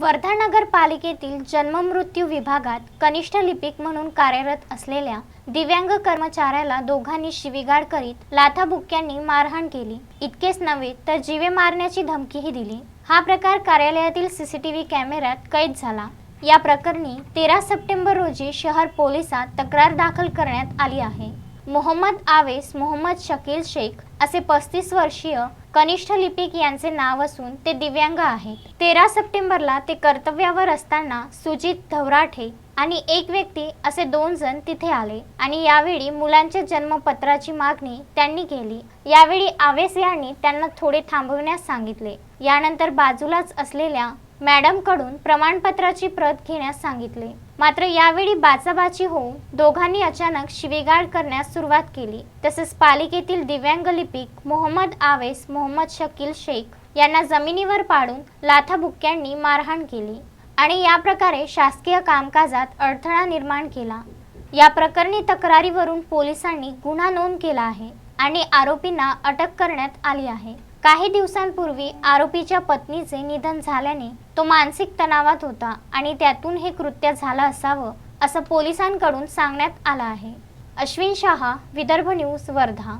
वर्धा नगरपालिकेतील जन्ममृत्यू विभागात कनिष्ठ लिपिक म्हणून कार्यरत असलेल्या दिव्यांग कर्मचाऱ्याला दोघांनी शिवीगाळ करीत लाथाबुक्क्यांनी मारहाण केली. इतकेच नव्हे तर जीवे मारण्याची धमकीही दिली. हा प्रकार कार्यालयातील सीसीटीव्ही कॅमेऱ्यात कैद झाला. या प्रकरणी तेरा सप्टेंबर रोजी शहर पोलिसात तक्रार दाखल करण्यात आली आहे. मोहम्मद आवेस मोहम्मद शकील शेख असे पस्तीस वर्षीय कनिष्ठ लिपिक यांचे नाव असून ते दिव्यांग आहेत. तेरा सप्टेंबरला ते कर्तव्यावर असताना सुजित धवराठे आणि एक व्यक्ती असे दोन जण तिथे आले आणि यावेळी मुलांच्या जन्मपत्राची मागणी त्यांनी केली. यावेळी आवेस यांनी त्यांना थोडे थांबवण्यास सांगितले. यानंतर बाजूलाच असलेल्या मॅडमकडून प्रमाणपत्राची प्रत घेण्यास सांगितले. मात्र यावेळी बाचाबाची होऊन दोघांनी अचानक शिवीगाळ करण्यास सुरुवात केली. तसेच पालिकेतील दिव्यांग लिपिक मोहम्मद आवेस मोहम्मद शकील शेख यांना जमिनीवर पाडून लाथाबुक्क्यांनी मारहाण केली आणि या प्रकारे शासकीय कामकाजात अडथळा निर्माण केला. या प्रकरणी तक्रारीवरून पोलिसांनी गुन्हा नोंद केला आहे आणि आरोपींना अटक करण्यात आली आहे. काही दिवसांपूर्वी आरोपीच्या पत्नीचे निधन झाल्याने तो मानसिक तणावात होता आणि त्यातून हे कृत्य झालं असावं असं पोलिसांकडून सांगण्यात आलं आहे. अश्विन शहा विदर्भ न्यूज वर्धा.